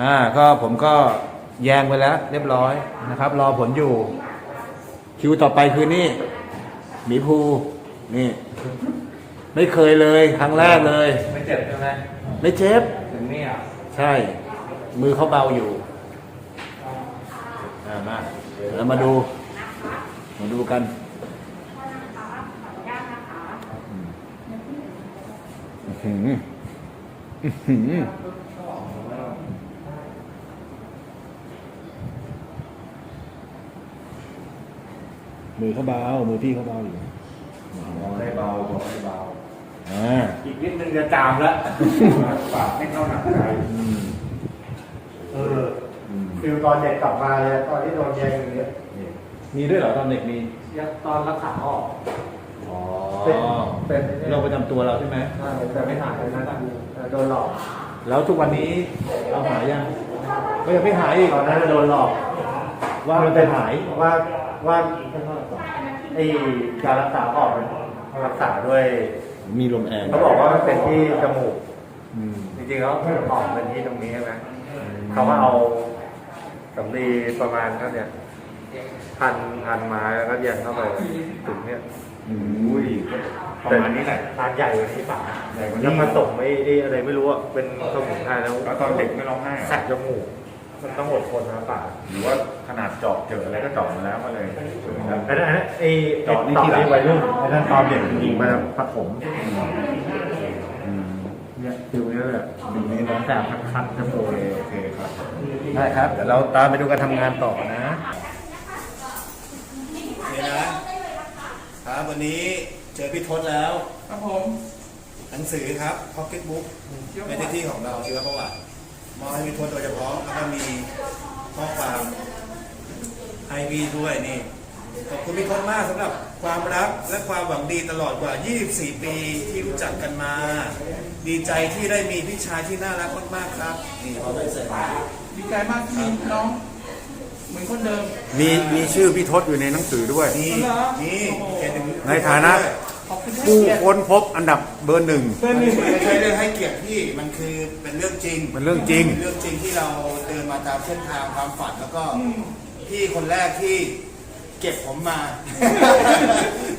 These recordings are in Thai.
อ่าก็ผมก็แยงไปแล้ว เรียบร้อยนะครับ รอผลอยู่ คิวต่อไปคือนี่หมีภูนี่ ไม่เคยเลยครั้งแรกเลย ไม่เจ็บใช่ไหมไม่เจ็บถึงนี่อะใช่ มือเขาเบาอยู่อ่ามาเดี๋ยวเรามาดูมาดูกันอื้อหืออื้อหือ มือเขาเบา มือพี่เขาเบาอยู่ได้เบาบอกได้เบา อ่า อีกนิดนึงจะจามแล้วปากไม่เข้าหนักใจอืมเอออืมฟิลตอนเด็กกลับมาเลยตอนที่โดนแยงอย่างเงี้ยมีด้วยเหรอตอนเด็กมีตอนรักษาออกอ๋อเป็นเป็นโรคประจำตัวเราใช่ไหม ใช่แต่ไม่หายเลยนะโดนหลอก แล้วทุกวันนี้เราหายยังก็ยังไม่หายอีกตอนนั้นโดนหลอกว่ามันจะหาย ว่าว่าไอ้การรักษาออกมันรักษาด้วยมีลมแอร์เขาบอกว่ามันเป็นที่จมูกอืมจริงๆแล้วออกเป็นที่ตรงนี้ใช่ไหมเขาก็เอาสำลีประมาณเท่าเนี้ยพันพันไม้แล้วก็ยันเข้าไปถึงเนี้ยอืมอุ้ยประมาณนี้แหละทานใหญ่กว่านี้ป่ะใหญ่กว่านี้แล้วผสมไอ้ไอ้อะไรไม่รู้อะเป็นสมุนไพรแล้ว แล้วตอนเด็กไม่ร้องไห้แสบจมูก มันต้องอดทนนะป่าหรือว่าขนาดเจาะเจออะไรก็เจาะมาแล้วก็เลยอันนั้นอันนั้นไอ้ตอนตอนนี้วัยรุ่นอันนั้นตอนเด็กจริงๆมาผสมอืมเนี่ยฟิวเนี่ยแหละดูนี้น้องแสบคัดๆจมูโอกเคเลยโอเคครับได้ครับ เดี๋ยวเราตามไปดูการทำงานต่อนะนี่นะครับวันนี้เจอพี่ทศแล้ว ครับผมหนังสือครับ Pocket Book ในที่ที่ของเราชีวประวัติ มอบให้พี่ทศโดยเฉพาะแล้วก็มีข้อความให้พี่ด้วยนี่ขอบคุณพี่ทศมากสำหรับความรักและความหวังดีตลอดกว่า 24 ปีที่รู้จักกันมา ดีใจที่ได้มีพี่ชายที่น่ารักมากๆครับนี่เขาได้เสร็จดีใจมากที่มีน้อง เหมือนคนเดิมมีมีชื่อพี่ทศอยู่ในหนังสือด้วย นี่เหรอนี่เขียนถึงในฐานะขอบคุณที่ ผู้เกียรติค้นพบอันดับเบอร์หนึ่งเบอร์หนึ่งไม่ใช่เรื่องให้เกียรติพี่มันคือเป็นเรื่องจริงมันเรื่องจริงเรื่องจริงที่เราเดินมาตามเส้นทางความฝันแล้วก็พี่คนแรกที่เก็บผมมา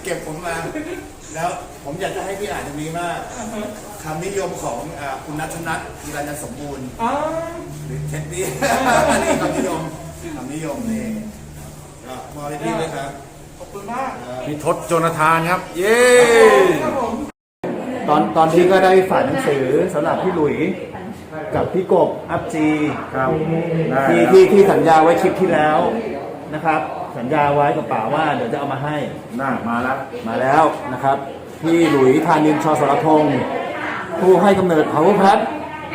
เก็บผมมา แล้วผมอยากจะให้พี่อ่านตรงนี้ว่าคำนิยมของอ่าคุณนัทนัทธีรัญญสมบูรณ์ อ๋อหรือเท็ดดี้นี่คำนิยมคำนิยมนี่ก็มอบให้พี่เลยครับขอบ คุณมากพี่ทศโจนาธานครับ เย้ ครับผมตอนตอนที่ก็ได้ฝากหนังสือสำหรับพี่หลุยกับพี่กบอัพจีครับได้ที่ครับที่ที่สัญญาไว้คลิปที่แล้วนะครับ สัญญาไว้กับป๋าว่าเดี๋ยวจะเอามาให้น่ามาแล้วมาแล้วนะครับ พี่หลุยธานินทร์ชอสรพงศ์ผู้ให้กำเนิด Power p l u s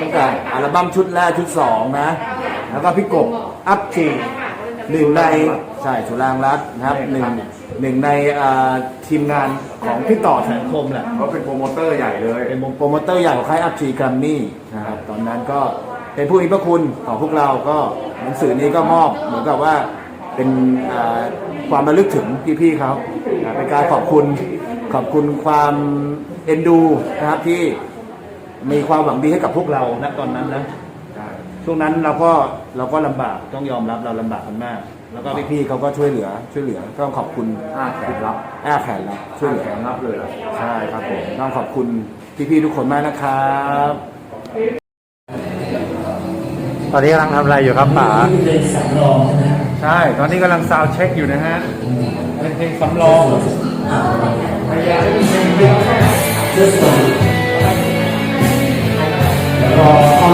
ตั้งแต่อัลบั้มชุดแรกชุดสองนะ แล้วก็พี่กบอัพจีหนึ่งในใช่สุรางรัตน์นะครับหนึ่ง หนึ่งในอ่าทีมงานของพี่ต่อแสนคมแหละเขาเป็นโปรโมเตอร์ใหญ่เลย เป็นโปรโมเตอร์ใหญ่ของค่ายอัพจีแกรมมี่นะครับตอนนั้นก็เป็นผู้มีพระคุณของพวกเราก็หนังสือนี้ก็มอบเหมือนกับว่าเป็นอ่าความระลึกถึงพี่ๆเขาอ่าเป็นการขอบคุณขอบคุณความเอ็นดูนะครับที่มีความหวังดีให้กับพวกเราณตอนนั้นนะ ช่วงนั้นเราก็เราก็ลำบากต้องยอมรับเราลำบากกันมาก แล้วก็พี่ๆเขาก็ช่วยเหลือช่วยเหลือต้องขอบคุณอ้าแขนรับอ้าแขนรับช่วยเหลือแขนรับเลยเหรอใช่ครับผมต้องขอบคุณพี่ๆทุกคนมากนะครับตอนนี้กำลังทำอะไรอยู่ครับป๋าใช่ ตอนนี้กำลังซาวด์เช็คอยู่นะฮะเป็นเพลงสำรองคน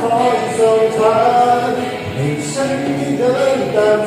นที่คอยส่องทางให้ฉันได้เดินตาม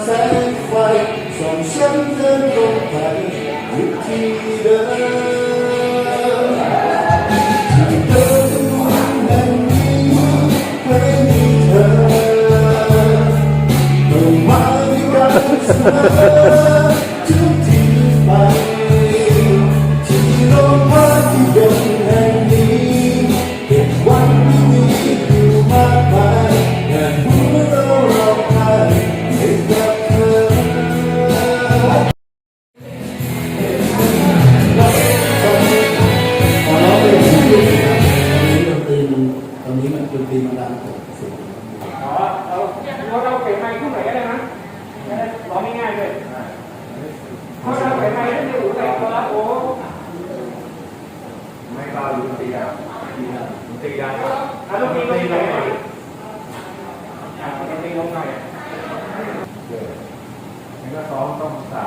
ก็ต้องต้องสา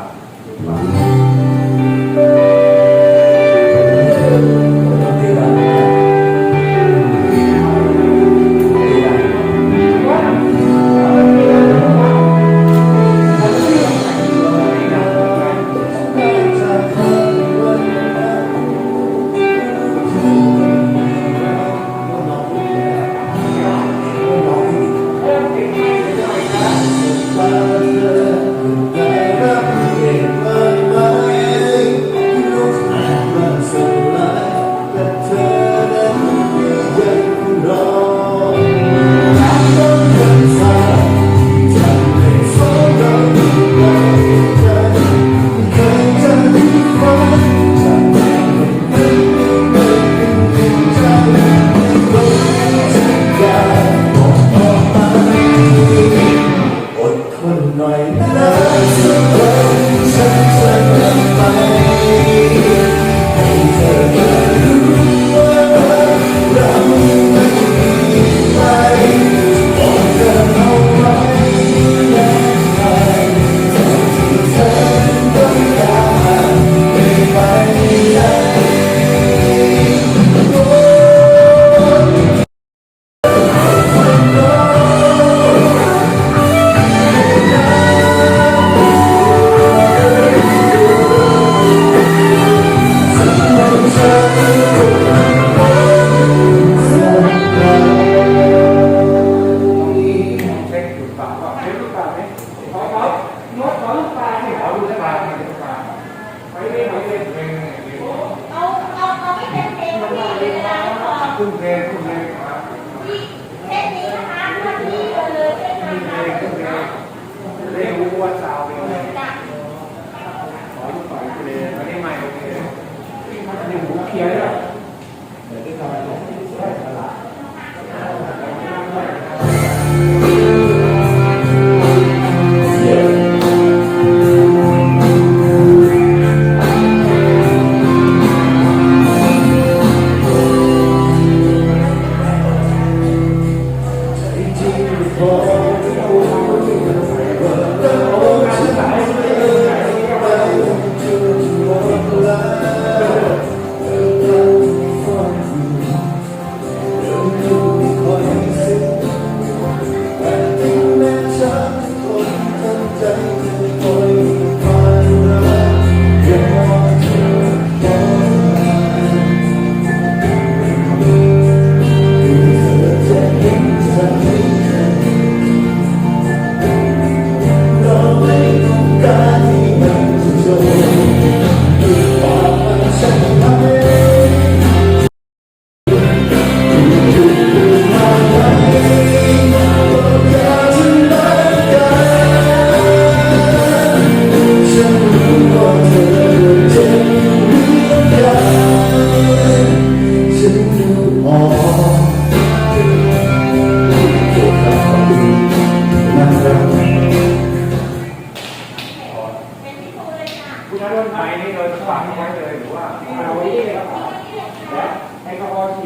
นนี้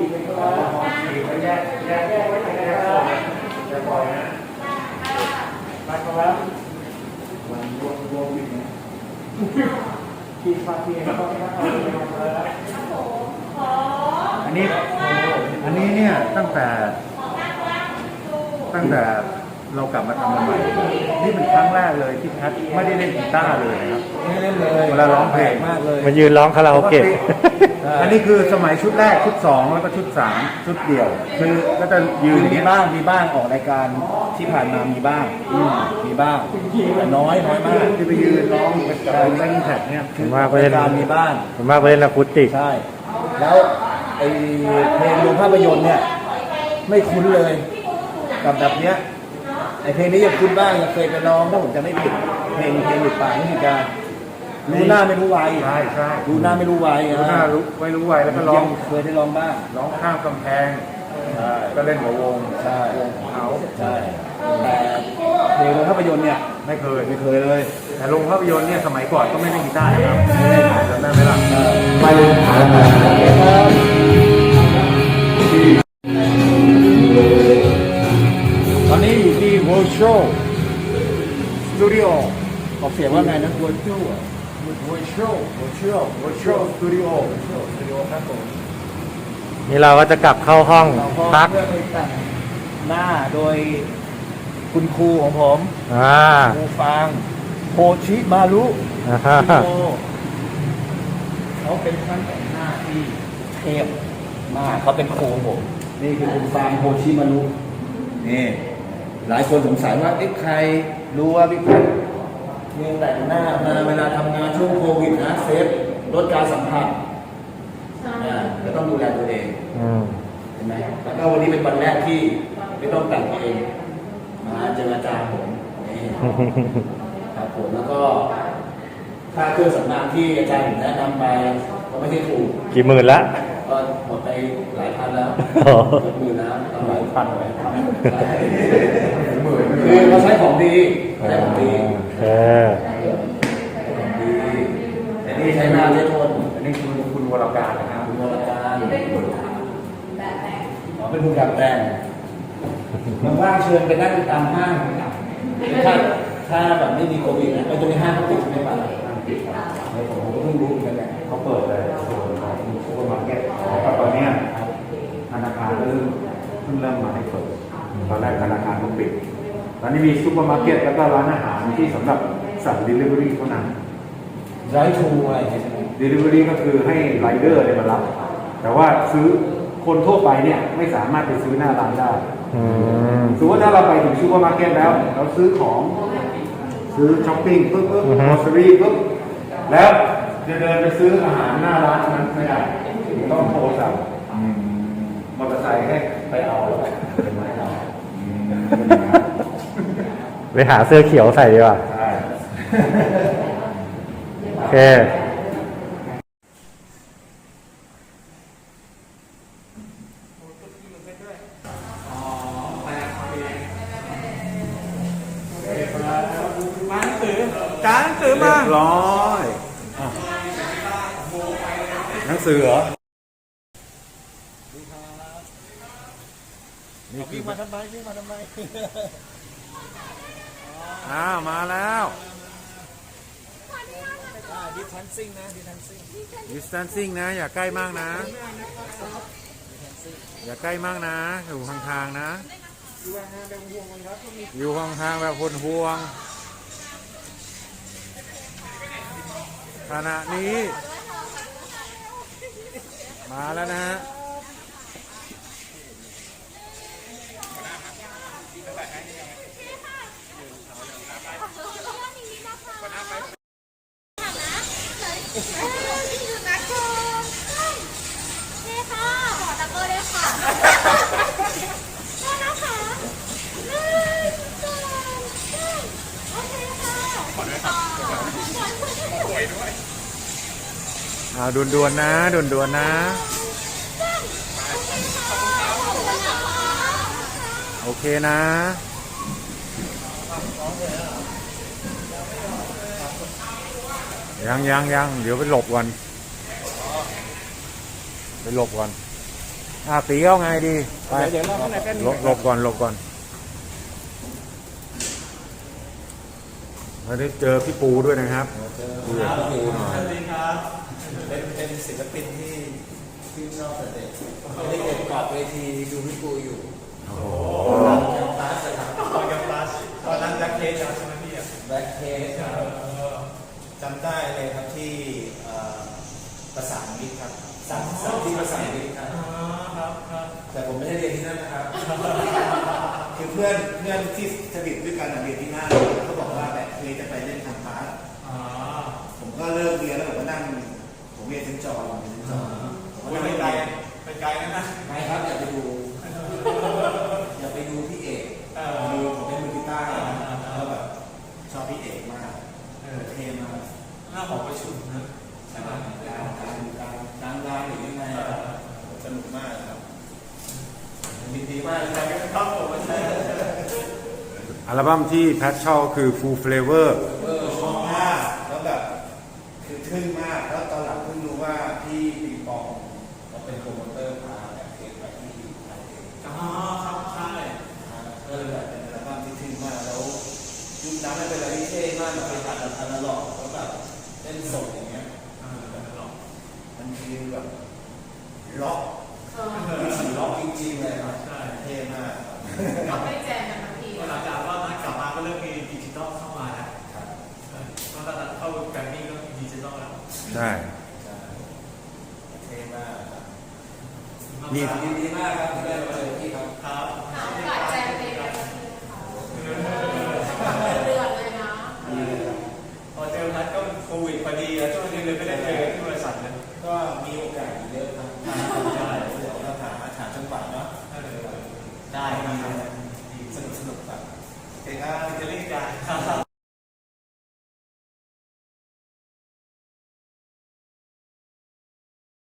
อฮอล์ฉีดแอลกอฮอล์ฉีดไปแยกแยกแยกไว้แยกปล่อยแยกปล่อยนะมาครับแล้ววันรวมรวมอีกนะฉีดฟาเทียนก็ไม่ได้เอาไปเอาไปแล้วอันนี้อันนี้เนี่ยตั้งแต่ตั้งแต่ เรากลับมาทำกันใหม่ นี่เป็นครั้งแรกเลยที่แพทไม่ได้เล่นกีตาร์เลยนะครับ ไม่เล่นเลยเวลาร้องเพลง มากเลย มายืนร้องคาราโอเกะ อันนี้คือสมัยชุดแรกชุดสองแล้วก็ชุดสามชุดเดียว คือก็จะยืยืนนอย่างมีนี้บ้างมีบ้างออกรายการที่ผ่านมามีบ้างมีบ้างแต่น้อยน้อยมากที่ไปยืนร้องเป็นกับเต้นแท็กเนี่ยผมว่าไปราเล่ยนการมีบ้าง ผมว่าไปเล่นอะคูติก ใช่ แล้วไอเพลงโรงภาพยนตร์เนี่ย ไม่คุ้นเลย กับแบบเนี้ย ไอเพลงนี้ยังคุ้นบ้างยังเคยไปร้องถ้าผมจะไม่ผิดเพลงเพลงหลุดปากนี่คือการรู้หน้าไม่รู้วัยใช่ใช่รู้หน้าไม่รู้วัยรู้หน้ารู้ไม่รู้วัยแล้วก็ร้องเคยได้ร้องบ้างร้องข้ามกำแพงใช่ก็เล่นหัววงใช่วงของเขาใช่แต่เพลงโรงภาพยนตร์เนี่ยไม่เคยไม่เคยเลย แต่ลงภาพยนตร์เนี่ยสมัยก่อนก็ไม่เล่นกีตาร์นะครับไม่เล่นจำได้ไหมล่ะมาเลยต Studio ออกเสียงว่าไงนะ Virtual อะ Virtual Virtual Virtual Studio Virtual Studio ครับผมนี่เราก็จะกลับเข้าห้องเราก็พักเพื่อไปแต่งหน้าโดยคุณครูของผมอ่าครูฟางโคชิมารุอ่าฮะโอเขาเป็นช่างแต่งหน้าที่เทพมากเขาเป็นครูของผม นี่คือคุณฟางโคชิมารุนี่หลายคนสงสัยว่าเอ๊ะใคร รู้ว่าพี่พัฒน์มีแต่งหน้ามาเวลาทำงานช่วงโควิดนะเซฟลดการสัมผัสอ่าก็ต้องดูแลตัวเองอืมเห็นไหมแล้วก็วันนี้เป็นวันแรกที่ไม่ต้องแต่งเองมาเจออาจารย์ผมนี่ครับผมแล้วก็ค่าเครื่องสำอางที่อาจารย์ผมแนะนำไปก็ไม่ใช่ถูก กี่หมื่นละ ก็หมดไปหลายพันแล้วอ๋อหมดหมื่นแล้วต้องหลายพันหลายพัน คือเราใช้ของดีใช้ของดีเออของดีแต่นี่ใช้หน้าใช้ทนอันนี้คือคุณวรการนะครับคุณวรการอ๋อเป็นคุณดัดแปลงว่างๆเชิญไปนั่งตามห้างถ้าถ้าแบบไม่มีโควิดนะไปตรงนี้ห้างเขาปิดใช่ไหมป่ะเดี๋ยวผมก็เพิ่งรู้เหมือนกันแหละเขาเปิดเลยส่วนของซูเปอร์มาร์เก็ตแล้วตอนเนี้ยธนาคารเริ่มเพิ่งเริ่มมาให้เปิดตอนแรกธนาคารมันปิด ตอนนี้มีซูเปอร์มาร์เก็ตแล้วก็ร้านอาหารที่สำหรับสั่ง delivery เท่านั้น ไรทูอะไรอย่างเงี้ยใช่ไหม delivery ก็คือให้ไรเดอร์เนี่ยมารับ แต่ว่าซื้อคนทั่วไปเนี่ยไม่สามารถไปซื้อหน้าร้านได้อืม สมมติถ้าเราไปถึงซูเปอร์มาร์เก็ตแล้ว เราซื้อของ ซื้อช้อปปิ้งปุ๊บปุ๊บอือฮึ กอสซี่ปุ๊บแล้วจะเดินไปซื้ออาหารหน้าร้านนั้นไม่ได้ต้องโทรสั่งอืมมอเตอร์ไซค์ให้ไปเอาแล้วไปเป็นไม้เราอืม ไปหาเสื้อเขียวใส่ดีกว่าใช่โอเคมาหนังสือจานหนังสือมาร้อยหนังสือเหรอวิ่งมาทำไมวิ่งมาทำไม อ้าวมาแล้วดิทันซิ่งนะดิทันซิ่ง distancing นะ อย่าใกล้มากนะ อย่าใกล้มากนะ อยู่ห่างๆนะอยู่ห่างๆแบบห่วงๆขณะนี้ มาแล้วนะฮะ นี่คือนัดชมนี่ค่ะขอตะโกนเลยค่ะโทษนะคะหนึ่งสองสามโอเคค่ะขอด้วยครับ อ่าด่วนๆนะด่วนๆนะ โอเคนะยังยังยังเดี๋ยวไปหลบก่อนไปหลบก่อนอ่าตีเอาไงดีไปเดี๋ยวหลบหลบก่อนหลบก่อนเราได้เจอพี่ปูด้วยนะครับคุยกับพี่ปูหน่อย เป็นเป็นศิลปินที่ที่ชอบแต่เด็กไม่ได้เก็บกรอบเวทีดูพี่ปูอยู่โอ้โหพาสครับตอนกับปลาตอนนั้นแบล็คเคสใช่ไหมพี่อะแบ็คเคสจำได้เลยครับที่เอ่อประสานมิตรครับสั่งสั่งที่ประสานมิตรครับอ๋อครับครับแต่ผมไม่ได้เรียนที่นั่นนะครับ คือเพื่อนเพื่อนที่สนิทด้วยกันอะเรียนที่นั่นเขาบอกว่าแบ็คเคสจะไปเล่นทางพาร์ทอ๋อผมก็เลิกเรียนแล้วผมก็นั่งผม เรียนเซนต์จอห์นเรียนเซนต์จอห์นผมก็โอ้ยนั่งไปเรีไกลยนไปไกลนะนะไปครับอย่าไปดู อย่าไปดูพี่เอกเออดูผมเป็นมือกีตาร์นะแล้วแบบชอบพี่เอกมากเออเท่มากหน้าหอประชุมนะใช่ไหมการการการการรายหรือยังไงอะสนุกมากครับดีดีมากเลยครับครับผมใช่อัลบั้มที่แพทชอบคือ Full Flavor เออชอบมากแล้วแบบคือทึ่งมากแล้วตอนหลังเพิ่งรู้ว่าพี่ปิงปองเขาเป็นโป รโมเตอร์พาแบบเคสไปที่ไทยเองอ๋อครับใช่ก็เลยแบบเป็นอัลบั้มที่ทึ่งมากแล้วยุคนั้นมันเป็นอะไรที่เท่มากมันเป็นอัดอันล็อกแล้วแบบเล่นสดอย่างเงี้ยเออหรอกมันคือแบบล็อกวิถีล็อกจริงๆเลยครับใช่เท่มากเราไม่แจมกันบางทีก็หลังจากว่านัดกลับมาก็เริ่มมีดิจิตอลเข้ามาแล้วครับเออตอนนั้นเข้าแกรมมี่ก็มีดิจิตอลแล้วใช่ ใช่เท่มากครับ นี่ดีมากครับที่ได้มาเจอพี่ครับครับโอกาสแจมเลยกันเดือดเลยนะดีเลยครับพอเจอนัดก็โควิดพอดีแล้วช่วงนี้เลยไม่ได้เจอที่บริษัทเลยก็มีโอกาสอีกเยอะครับใช่เดี๋ยวเราหาหาจังหวะเนาะเอได้ครับสนุกสนุกครับโอเคครับจะเล่นกัน